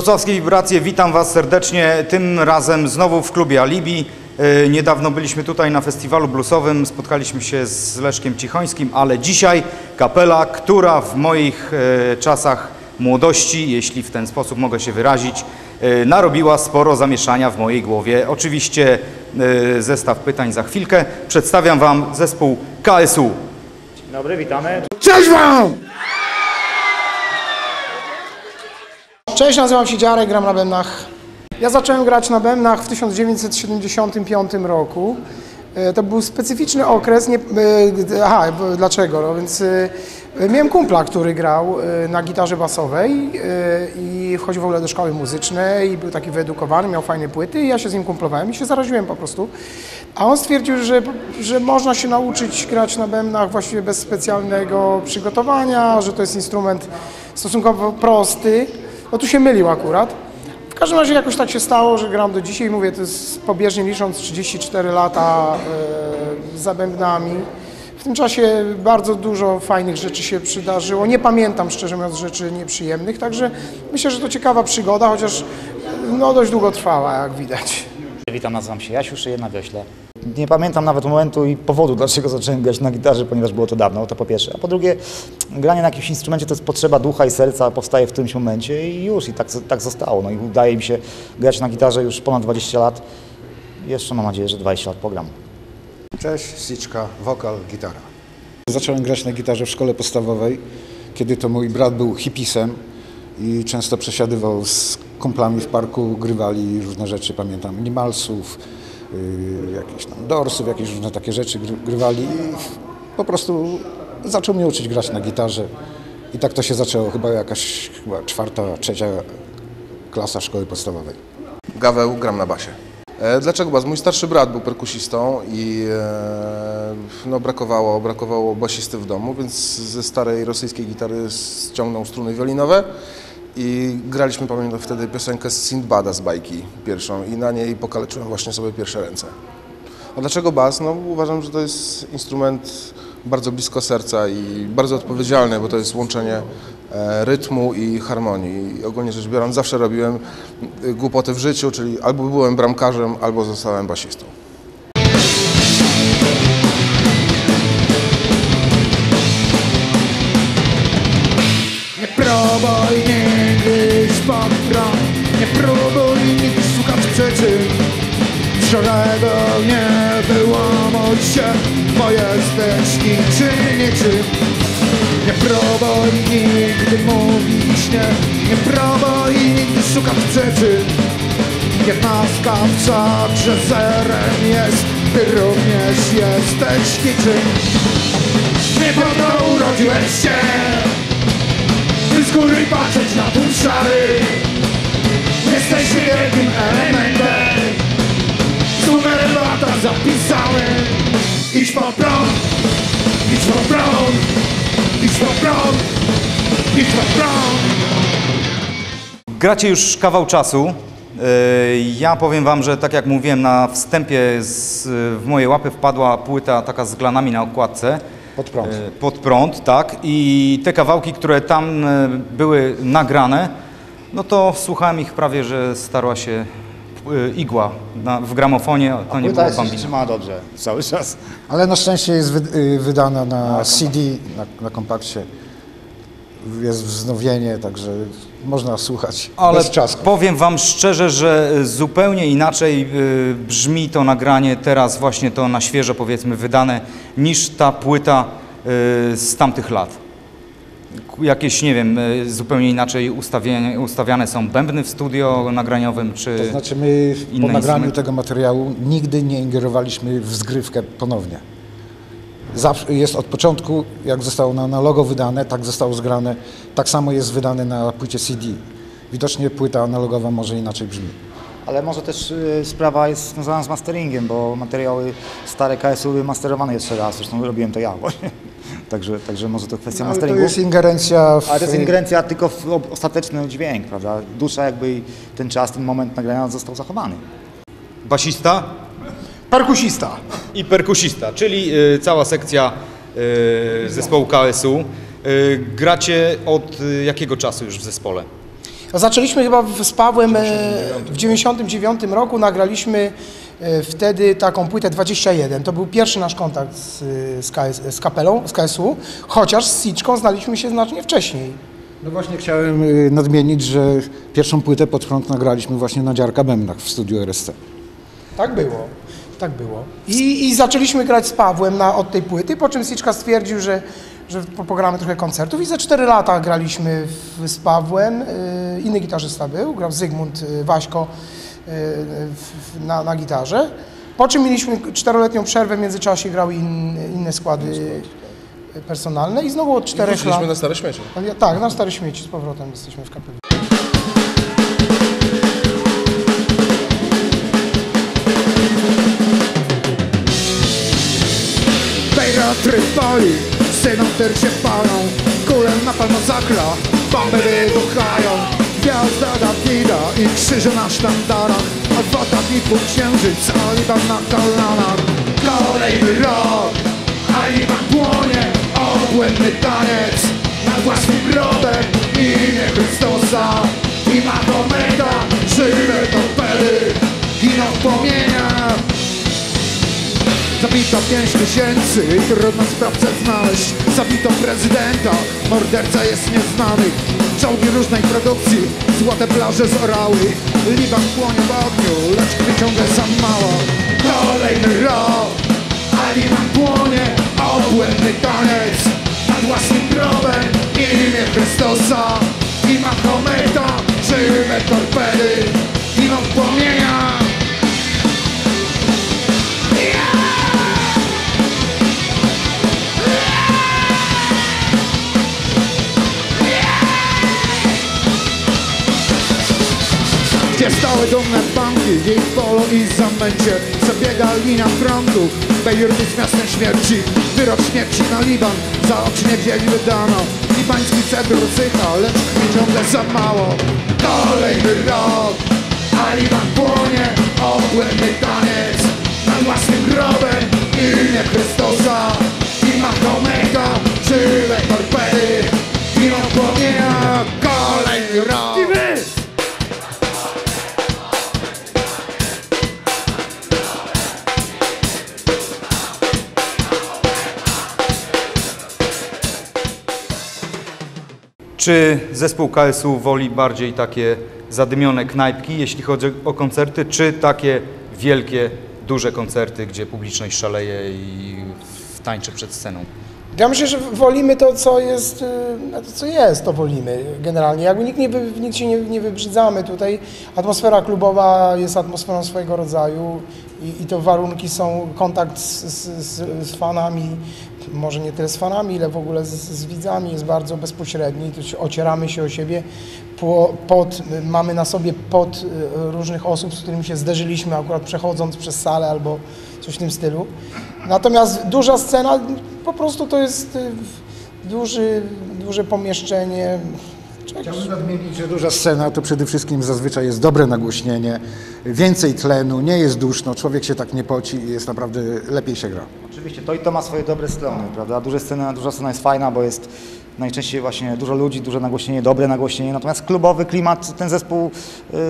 Wrocławskie Wibracje, witam Was serdecznie. Tym razem znowu w klubie Alibi. E, Niedawno byliśmy tutaj na festiwalu bluesowym, spotkaliśmy się z Leszkiem Cichońskim, ale dzisiaj kapela, która w moich e, czasach młodości, jeśli w ten sposób mogę się wyrazić, e, narobiła sporo zamieszania w mojej głowie. Oczywiście zestaw pytań za chwilkę. Przedstawiam Wam zespół KSU. Dzień dobry, witamy. Cześć wam! Cześć, nazywam się Dziarek, gram na bębnach. Ja zacząłem grać na bębnach w 1975 roku. E, To był specyficzny okres, nie, e, aha, dlaczego? No więc e, miałem kumpla, który grał na gitarze basowej i wchodził w ogóle do szkoły muzycznej i był taki wyedukowany, miał fajne płyty i ja się z nim kumplowałem i się zaraziłem po prostu. A on stwierdził, że, że można się nauczyć grać na bębnach właściwie bez specjalnego przygotowania, że to jest instrument stosunkowo prosty. No tu się mylił akurat. W każdym razie jakoś tak się stało, że gram do dzisiaj, mówię, to jest pobieżnie licząc 34 lata e, za bębnami. W tym czasie bardzo dużo fajnych rzeczy się przydarzyło. Nie pamiętam szczerze mówiąc rzeczy nieprzyjemnych, także myślę, że to ciekawa przygoda, chociaż no, dość długo trwała, jak widać. Witam, nazywam się Jasiu, szyję na wiośle. Nie pamiętam nawet momentu i powodu, dlaczego zacząłem grać na gitarze, ponieważ było to dawno, to po pierwsze. A po drugie, granie na jakimś instrumencie to jest potrzeba ducha i serca, powstaje w którymś momencie i już, i tak, tak zostało. No i udaje mi się grać na gitarze już ponad 20 lat. Jeszcze mam nadzieję, że 20 lat pogram. Cześć, Siczka, wokal, gitara. Zacząłem grać na gitarze w szkole podstawowej, kiedy to mój brat był hipisem i często przesiadywał z kumplami w parku, grywali różne rzeczy, pamiętam, Animalsów, yy, jakieś tam Dorsów, jakieś różne takie rzeczy gry, grywali i po prostu zaczął mnie uczyć grać na gitarze i tak to się zaczęło, chyba jakaś chyba czwarta, trzecia klasa szkoły podstawowej. Gaweł, gram na basie. E, Dlaczego bas? Mój starszy brat był perkusistą i e, no, brakowało, brakowało basisty w domu, więc ze starej rosyjskiej gitary ściągnął struny wiolinowe i graliśmy, pamiętam wtedy piosenkę z Sindbada z bajki pierwszą i na niej pokaleczyłem właśnie sobie pierwsze ręce. A dlaczego bas? No uważam, że to jest instrument bardzo blisko serca i bardzo odpowiedzialny, bo to jest łączenie e, rytmu i harmonii. I ogólnie rzecz biorąc zawsze robiłem y, głupoty w życiu, czyli albo byłem bramkarzem, albo zostałem basistą. Nie Nie próbuj nigdy szukać przyczyn. Wczorajego nie wyłamać się Bo jesteś niczym, niczym. Nie próbuj nigdy mówić nie. Nie próbuj nigdy szukać przyczyn. Jedna skawca, że zerem jest Ty również jesteś niczym. Nie po to urodziłeś się ty z góry patrzeć na ten szary Jesteś wielkim elementem Z numerem lata zapisałem Idź po prąd Idź po prąd Idź po prąd Idź po prąd Gracie już kawał czasu. Yy, Ja powiem Wam, że tak jak mówiłem na wstępie, z, w moje łapy wpadła płyta taka z glanami na okładce. Pod prąd. Yy, Pod prąd, tak. I te kawałki, które tam yy, były nagrane, no to słuchałem ich prawie, że starła się yy, igła na, w gramofonie. To nie Płyta było jest bambina. trzyma dobrze, cały czas. Ale na szczęście jest wy, y, wydana na CD, na, na kompakcie. Jest wznowienie, także można słuchać Ale bez czasku. powiem Wam szczerze, że zupełnie inaczej y, brzmi to nagranie teraz właśnie to na świeżo powiedzmy wydane niż ta płyta z tamtych lat. Jakieś, nie wiem, y, zupełnie inaczej ustawiane, ustawiane są bębny w studio nagraniowym, czy... To znaczy my po nagraniu instrumenty. tego materiału nigdy nie ingerowaliśmy w zgrywkę ponownie. Zawsze jest od początku, jak zostało na analogo wydane, tak zostało zgrane, tak samo jest wydane na płycie CD. Widocznie płyta analogowa może inaczej brzmi. Ale może też y, sprawa jest związana z masteringiem, bo materiały stare KSU były masterowane jeszcze raz, zresztą robiłem to ja właśnie. Także, także może to kwestia No, ale to masteringu. jest ingerencja w... Ale to jest ingerencja tylko w ostateczny dźwięk, prawda? Dusza jakby ten czas, ten moment nagrania został zachowany. Basista Perkusista i perkusista, czyli y, cała sekcja y, zespołu KSU. Y, gracie od y, jakiego czasu już w zespole? Zaczęliśmy chyba w- z Pawłem e, w 99 roku, nagraliśmy wtedy taką płytę 21. To był pierwszy nasz kontakt z, z, KS, z kapelą, z KSU, chociaż z Siczką znaliśmy się znacznie wcześniej. No właśnie chciałem y, nadmienić, że pierwszą płytę pod prąd nagraliśmy właśnie na Dziarka Bębnach w studiu RSC. Tak było, tak było. I, i zaczęliśmy grać z Pawłem na, od tej płyty, po czym Siczka stwierdził, że, że po- pogramy trochę koncertów i za 4 lata graliśmy w, z Pawłem. Inny gitarzysta był, grał Zygmunt Waśko na, na gitarze. Po czym mieliśmy czteroletnią przerwę, w międzyczasie grały in, inne składy personalne i znowu od czterech lat... na stare śmieci. Tak, na Stare Śmieci z powrotem jesteśmy w kapeli. Bejra Trypoli, syną tyr się palą Kulę na pewno zakla, bomby wybuchają Gwiazda Dawida i krzyże na sztandarach Adwokat i półksiężyc, Aliban na kolanach Kolejny rok, Aliban płonie Obłędny taniec. Nad własnym grobem Imię Chrystusa i Mahometa Żywe torpedy, giną w płomieniach. Zabito pięć tysięcy trudno sprawcę znaleźć. Zabito prezydenta, morderca jest nieznany Czołgi różnej produkcji, złote plaże z orały Liban płonie w ogniu, lecz ciągle za mało. Kolejny rok, a Liban płonie Obłędny taniec nad własnym grobem Imię Chrystusa. I Mahometa Żywe torpedy, giną w płomieniach Gdzie stały dumne banki, jej polu i zamęcie. Zabiega linia frontu, Bejrut jest miastem śmierci. Wyrok śmierci na Liban, zaocznie dzień wydano. Libański cedr sycha, lecz krwi ciągle za mało. Kolejny rok, a Liban płonie. Obłędny taniec nad własnym grobem Imię Chrystusa. I Mahometa Żywe torpedy, giną w płomieniach Kolejny rok Czy zespół KSU woli bardziej takie zadymione knajpki, jeśli chodzi o koncerty, czy takie wielkie, duże koncerty, gdzie publiczność szaleje i tańczy przed sceną? Ja myślę, że wolimy to, co jest, y, to, co jest, to wolimy generalnie. Jakby nikt, nie, nikt się nie, nie wybrzydzamy tutaj. Atmosfera klubowa jest atmosferą swojego rodzaju i, i to warunki są kontakt z, z, z fanami, może nie tyle z fanami, ile w ogóle z, z widzami jest bardzo bezpośredni. Ocieramy się o siebie, po, pod, mamy na sobie pod y, różnych osób, z którymi się zderzyliśmy akurat przechodząc przez salę albo coś w tym stylu. Natomiast duża scena po prostu to jest y, duży, duże pomieszczenie. Chciałbym nadmienić, że duża scena to przede wszystkim zazwyczaj jest dobre nagłośnienie, więcej tlenu, nie jest duszno, człowiek się tak nie poci i jest naprawdę lepiej się gra. Oczywiście to i to ma swoje dobre strony, prawda? Duża scena, duża scena jest fajna, bo jest najczęściej właśnie dużo ludzi, duże nagłośnienie, dobre nagłośnienie, natomiast klubowy klimat, ten zespół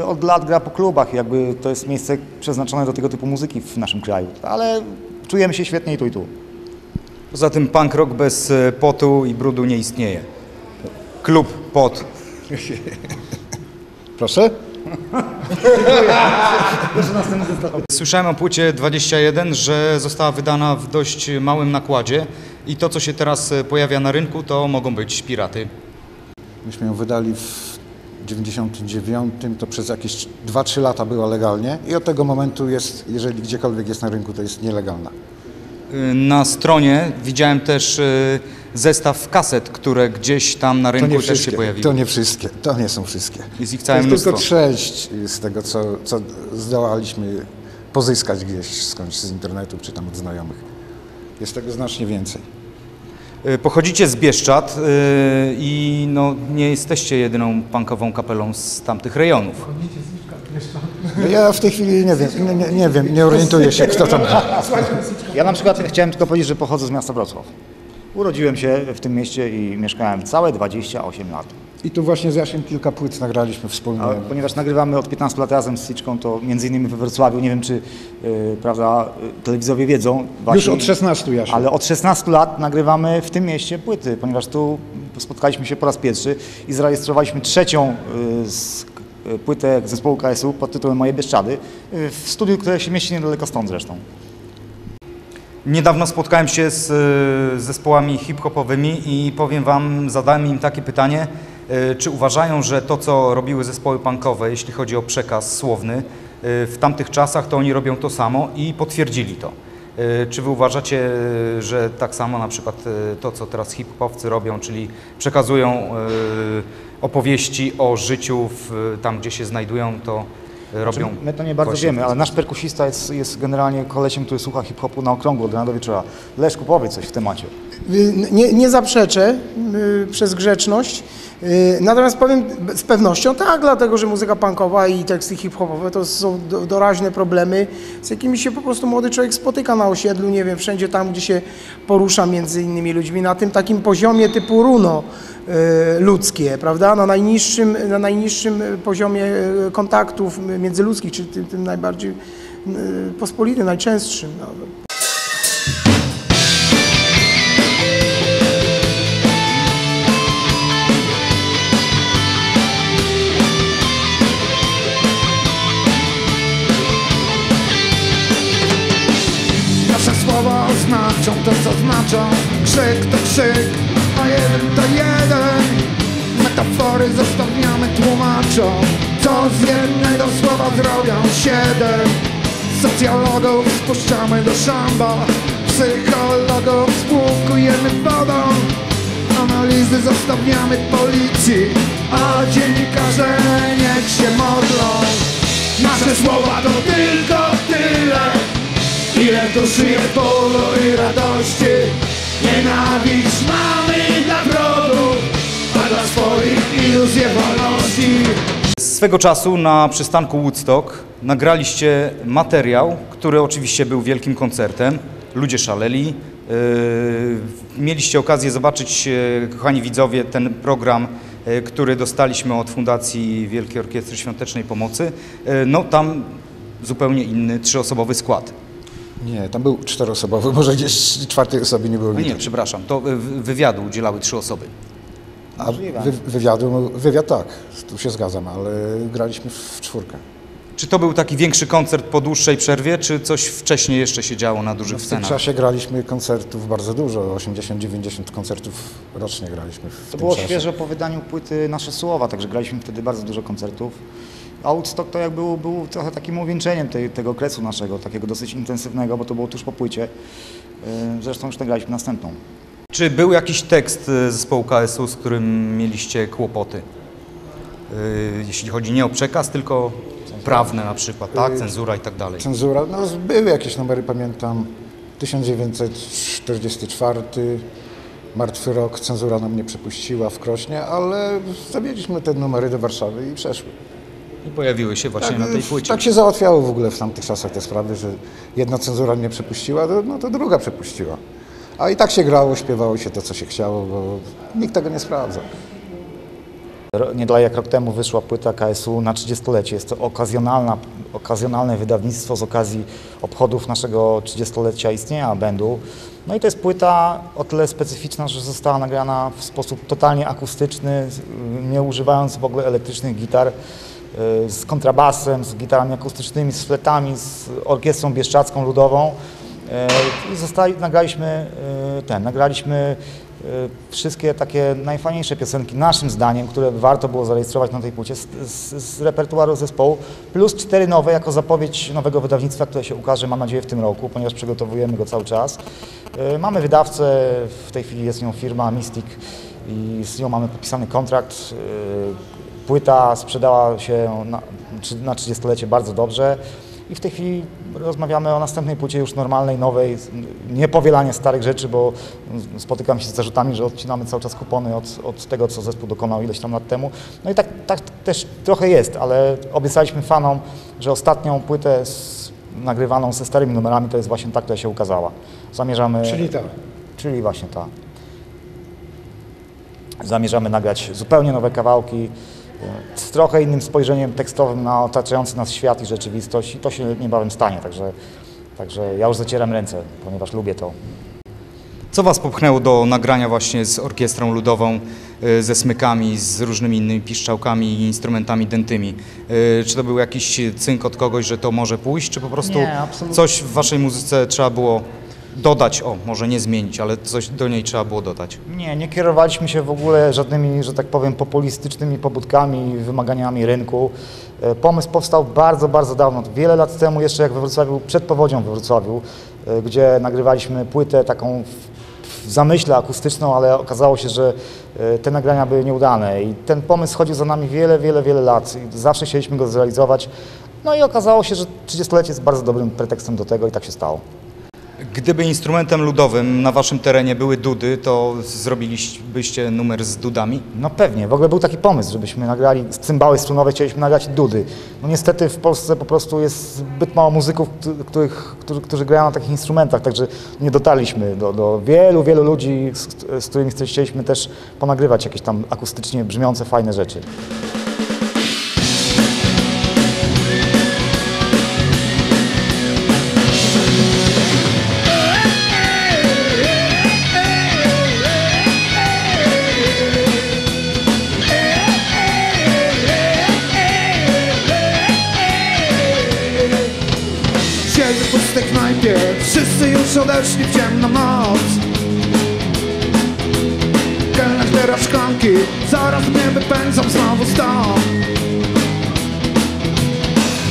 y, od lat gra po klubach, jakby to jest miejsce przeznaczone do tego typu muzyki w naszym kraju, ale czujemy się świetnie i tu i tu. Poza tym punk rock bez e, potu i brudu nie istnieje. Klub pot. Proszę? Słyszałem o płycie 21, że została wydana w dość małym nakładzie i to, co się teraz e, pojawia na rynku, to mogą być piraty. Myśmy ją wydali w 99, to przez jakieś 2-3 lata była legalnie i od tego momentu jest, jeżeli gdziekolwiek jest na rynku, to jest nielegalna. Y, Na stronie widziałem też y, zestaw kaset, które gdzieś tam na To rynku też się pojawiły. to nie wszystkie, to nie są wszystkie. Jest ich To całe jest mnóstwo. tylko sześć z tego, co, co zdołaliśmy pozyskać gdzieś skądś z internetu czy tam od znajomych. Jest tego znacznie więcej. Y, Pochodzicie z Bieszczad i no, nie jesteście jedyną punkową kapelą z tamtych rejonów. No Ja w tej chwili nie wiem, nie, nie, nie wiem, nie orientuję się kto tam. Ja na przykład chciałem tylko powiedzieć, że pochodzę z miasta Wrocław. Urodziłem się w tym mieście i mieszkałem całe 28 lat. I tu właśnie z Jasiem kilka płyt nagraliśmy wspólnie. A ponieważ nagrywamy od 15 lat razem z Siczką, to między innymi we Wrocławiu, nie wiem czy y, prawda, y, telewidzowie wiedzą. Już od 16 Jasiu. Ale od 16 lat nagrywamy w tym mieście płyty, ponieważ tu spotkaliśmy się po raz pierwszy i zarejestrowaliśmy trzecią y, z, płytę zespołu KSU pod tytułem Moje Bieszczady y, w studiu, które się mieści niedaleko stąd zresztą. Niedawno spotkałem się z y, zespołami hip-hopowymi i powiem Wam, zadałem im takie pytanie, y, czy uważają, że to, co robiły zespoły punkowe, jeśli chodzi o przekaz słowny, y, w tamtych czasach, to oni robią to samo i potwierdzili to. Y, Czy Wy uważacie, y, że tak samo na przykład y, to, co teraz hip-hopowcy robią, czyli przekazują opowieści o życiu w, tam, gdzie się znajdują, to robią Znaczy, My to nie bardzo właśnie wiemy, ale nasz perkusista jest, jest generalnie kolesiem, który słucha hip-hopu na okrągło od rana do wieczora. Leszku, powiedz coś w temacie. Nie, nie zaprzeczę y, przez grzeczność, natomiast powiem z pewnością tak, dlatego że muzyka punkowa i teksty hip-hopowe to są do, doraźne problemy, z jakimi się po prostu młody człowiek spotyka na osiedlu, nie wiem, wszędzie tam, gdzie się porusza między innymi ludźmi, na tym takim poziomie typu runo y, ludzkie, prawda, na najniższym, na najniższym poziomie y, kontaktów międzyludzkich, czy tym, tym najbardziej y, pospolitym, najczęstszym. No. To, co znaczą. Krzyk to krzyk, a jeden to jeden. Metafory zostawiamy tłumaczom Co z jednego słowa zrobią siedem. Socjologów spuszczamy do szamba. Psychologów spłukujemy wodą. Analizy zostawiamy policji. A dziennikarze niech się modlą. Nasze słowa to tylko tyle Ile duszy jest bólu i radości Nienawiść mamy dla wrogów A dla swoich iluzje wolności Swego czasu na przystanku Woodstock nagraliście materiał, który oczywiście był wielkim koncertem. Ludzie szaleli. Yy, Mieliście okazję zobaczyć, yy, kochani widzowie, ten program, yy, który dostaliśmy od Fundacji Wielkiej Orkiestry Świątecznej Pomocy. No tam zupełnie inny, trzyosobowy skład. Nie, tam był czteroosobowy, może gdzieś czwartej osoby nie było A nie, przepraszam, to wywiadu udzielały trzy osoby. A wy, wywiadu, no, wywiad tak, tu się zgadzam, ale graliśmy w czwórkę. Czy to był taki większy koncert po dłuższej przerwie, czy coś wcześniej jeszcze się działo na dużych W tym scenach? czasie graliśmy koncertów bardzo dużo, 80-90 koncertów rocznie graliśmy w To tym było czasie. świeżo po wydaniu płyty Nasze Słowa, także graliśmy wtedy bardzo dużo koncertów. A Woodstock to jak był, był trochę takim uwieńczeniem tej, tego okresu naszego, takiego dosyć intensywnego, bo to było tuż po płycie. Yy, Zresztą już nagraliśmy następną. Czy był jakiś tekst y, zespołu KSU, z którym mieliście kłopoty? Y, Jeśli chodzi nie o przekaz, tylko prawne na przykład, tak? Cenzura i tak dalej. Cenzura, no były jakieś numery, pamiętam, 1944, Martwy Rok, cenzura nam nie przepuściła w Krośnie, ale zawieźliśmy te numery do Warszawy i przeszły. I pojawiły się właśnie na tej płycie. tak się załatwiało w ogóle w tamtych czasach te sprawy, że jedna cenzura nie przepuściła, to, no to druga przepuściła. A i tak się grało, śpiewało się to, co się chciało, bo nikt tego nie sprawdza. Nie dalej jak rok temu wyszła płyta KSU na 30-lecie. Jest to okazjonalna, okazjonalne wydawnictwo z okazji obchodów naszego 30-lecia istnienia bandu. No i to jest płyta o tyle specyficzna, że została nagrana w sposób totalnie akustyczny, nie używając w ogóle elektrycznych gitar, z kontrabasem, z gitarami akustycznymi, z fletami, z orkiestrą bieszczacką ludową. Y, I zostali, nagraliśmy y, ten, nagraliśmy wszystkie takie najfajniejsze piosenki, naszym zdaniem, które warto było zarejestrować na tej płycie z, z, z repertuaru zespołu, plus cztery nowe jako zapowiedź nowego wydawnictwa, które się ukaże, mam nadzieję, w tym roku, ponieważ przygotowujemy go cały czas. Mamy wydawcę, w tej chwili jest nią firma Mystic i z nią mamy podpisany kontrakt. Płyta sprzedała się na, na 30-lecie bardzo dobrze. I w tej chwili rozmawiamy o następnej płycie już normalnej, nowej, nie powielanie starych rzeczy, bo spotykam się z zarzutami, że odcinamy cały czas kupony od, od tego, co zespół dokonał ileś tam lat temu. No i tak, tak też trochę jest, ale obiecaliśmy fanom, że ostatnią płytę z, nagrywaną ze starymi numerami to jest właśnie ta, która się ukazała. Zamierzamy... Czyli tak. Czyli właśnie ta. Zamierzamy nagrać zupełnie nowe kawałki z trochę innym spojrzeniem tekstowym na otaczający nas świat i rzeczywistość i to się niebawem stanie, także, także ja już zacieram ręce, ponieważ lubię to. Co Was popchnęło do nagrania właśnie z orkiestrą ludową, y, ze smykami, z różnymi innymi piszczałkami i instrumentami dętymi? Y, Czy to był jakiś cynk od kogoś, że to może pójść, czy po prostu Nie, coś w Waszej muzyce trzeba było dodać, o, może nie zmienić, ale coś do niej trzeba było dodać? Nie, nie kierowaliśmy się w ogóle żadnymi, że tak powiem, populistycznymi pobudkami, wymaganiami rynku. E, Pomysł powstał bardzo, bardzo dawno, wiele lat temu, jeszcze jak we Wrocławiu, przed powodzią we Wrocławiu, e, gdzie nagrywaliśmy płytę taką w, w zamyśle akustyczną, ale okazało się, że e, te nagrania były nieudane i ten pomysł chodził za nami wiele, wiele, wiele lat i zawsze chcieliśmy go zrealizować. No i okazało się, że 30-lecie jest bardzo dobrym pretekstem do tego i tak się stało. Gdyby instrumentem ludowym na Waszym terenie były dudy, to zrobilibyście numer z dudami? No pewnie, w ogóle był taki pomysł, żebyśmy nagrali cymbały strunowe, chcieliśmy nagrać dudy. No niestety w Polsce po prostu jest zbyt mało muzyków, któ- których, którzy, którzy grają na takich instrumentach, także nie dotarliśmy do, do wielu, wielu ludzi, z, z którymi chcieliśmy też ponagrywać jakieś tam akustycznie brzmiące, fajne rzeczy.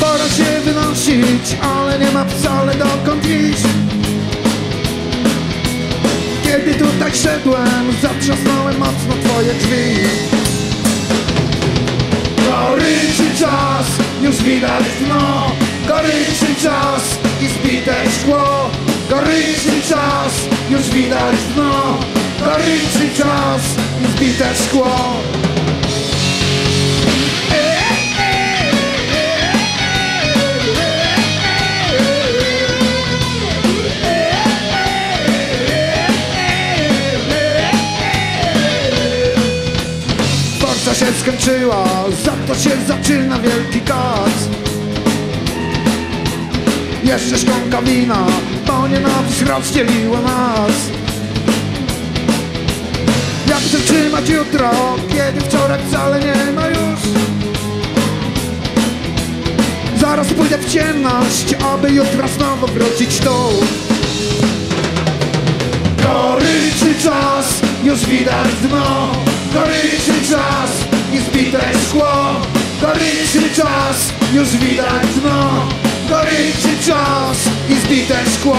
Pora się wynosić Ale nie ma wcale dokąd iść. Kiedy tutaj szedłem Zatrzasnąłem mocno twoje drzwi. Goryczy czas, już widać dno. Goryczy czas i zbite szkło. Goryczy czas, już widać dno. Goryczy czas i zbite szkło się skończyła, za to się zaczyna wielki kac. Jeszcze szklanka wina, bo nienawiść rozdzieliła nas. Jak chcę trzymać jutro, kiedy wczoraj wcale nie ma już? Zaraz pójdę w ciemność, aby jutro znowu wrócić tu. Goryczy czas, już widać dno Goryczy czas i zbite szkło. Goryczy czas, już widać dno. Goryczy czas i zbite szkło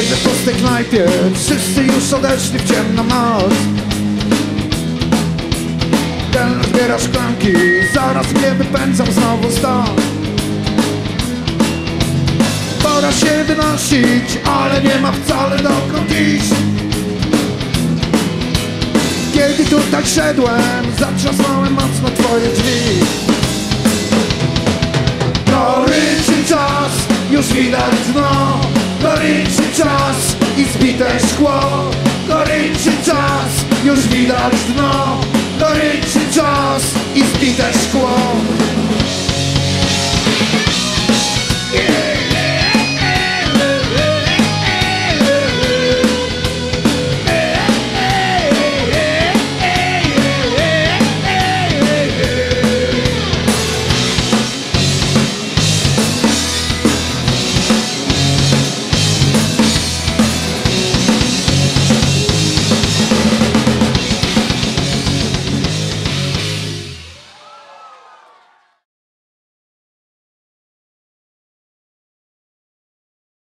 Siedzę w pustej knajpie Wszyscy już odeszli w ciemną noc. Kelner zbiera szklanki Zaraz mnie wypędzą znowu stąd. Pora się wynosić Ale nie ma wcale dokąd iść. Kiedy tutaj szedłem Zatrzasnąłem mocno twoje drzwi. Goryczy czas, już widać dno Goryczy czas i zbite szkło. Goryczy czas, już widać dno